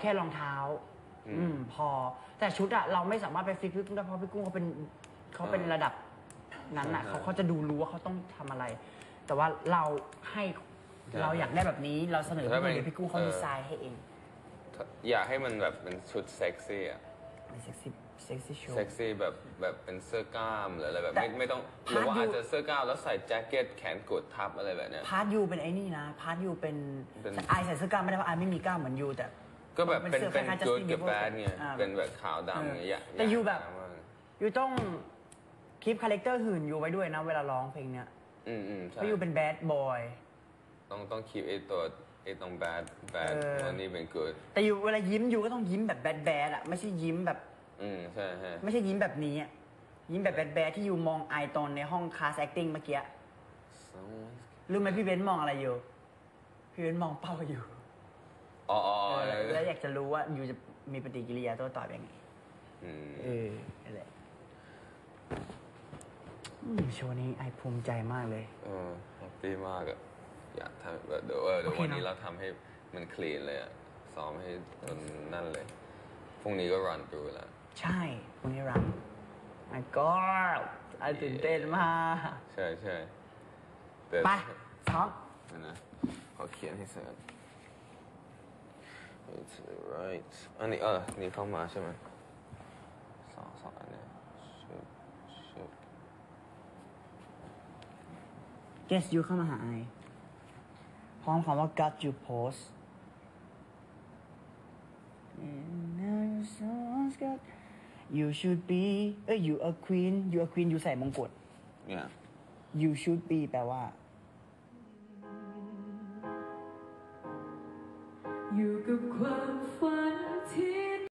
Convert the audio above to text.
แค่รองเท้าอืมอืม พอ แต่ชุดอะเราไม่สามารถไปฟิกพี่กุ้งได้เพราะพี่กุ้งเขาเป็นเขาเป็นอ่าระดับนั้นอะใช่เขาเขาจะดูรู้ว่าเขาต้องทำอะไร แต่ว่าเราให้ใช่เราอยากได้แบบนี้เราเสนอแต่พี่ถ้ากุ้งเป็นเดี๋ยวพี่กุ้งเขาเออดีไซน์ให้เองอยากให้มันแบบเป็นชุดเซ็กซี่อะเซ็กซี่เซ็กซี่โชว์ เซ็กซี่แบบแบบเป็นเสื้อกล้ามหรืออะไรแบบแต่ไม่ไม่ต้องหพาร์ทรือว่ายูอาจจะเสื้อกล้ามแล้วใส่แจ็คเก็ตแขนกุดทับอะไรแบบเนี้ย พาร์ทยูเป็นไอ้นี่นะ พาร์ทยูเป็นเป็นไอใส่เสื้อกล้ามไม่ได้เพราะไอไม่มีกล้ามเหมือนยูแต่ ก็แบบเป็นสื้อเป็นคล้ายๆกูด Justin กับ Bieber แบดไงอ่าเป็นแบบขาวเออดำเนี่ยแต่ยูแบบมากยูต้องคลิปคาแรคเตอร์หื่นยูไว้ด้วยนะ เวลาร้องเพลงเนี้ยอืมอืมเพใช่ราะยูเป็นแบดบอยต้องต้องคีบไอตัวไอตรงแบดแบดเออวันนี้เป็นกูดแต่ยูเวลายิ้มยูก็ต้องยิ้มแบบแบดแบดอะไม่ใช่ยิ้มแบบ อืมใช่ใช่ไม่ใช่ยิ้มแบบนี้อะยิ้มแบบแบดแบดที่ยูมองไอตอนในห้องคลาส acting เมื่อกี้ Someone's- รู้ไหมพี่เบนซ์มองอะไรอยู่พี่เบนซ์มองเป้าอยู่ อ๋ออ๋อเออ๋อออะไรแล้วอยากจะรู้ว่ายูจะมีปฏิกิริยาโต้ตอบยังไงอืมเออนั่นแหละอืมโชว์นี้ไอภูมิใจมากเลย เออแฮปปี้มากอะอยากทำแบบเดี๋ยวเออเดี๋ยวโอเควันนี้เนอะเราทำให้มันคลีนเลยอะซ้อมให้จนนั่นเลยพรุ่งนี้ก็รันดูแล้ว ใช่วันนี้รังไอ้ก็ไอตื่นเต้นมากใช่ใช่แต่ไปซ้อมเดี๋ยวนะขอเขียนให้เสร็จ It's to the right อันนี้เออ นี่เข้ามาใช่ไหมสองสองอันเนี้ยชุบชุบ guess you เข้ามาหาไอพร้อมคำว่า got you post you should be เอ้ย you a queen you a queen you ใส่มงกุฎเนี่ย you should be แปลว่า อยู่กับความฝันที่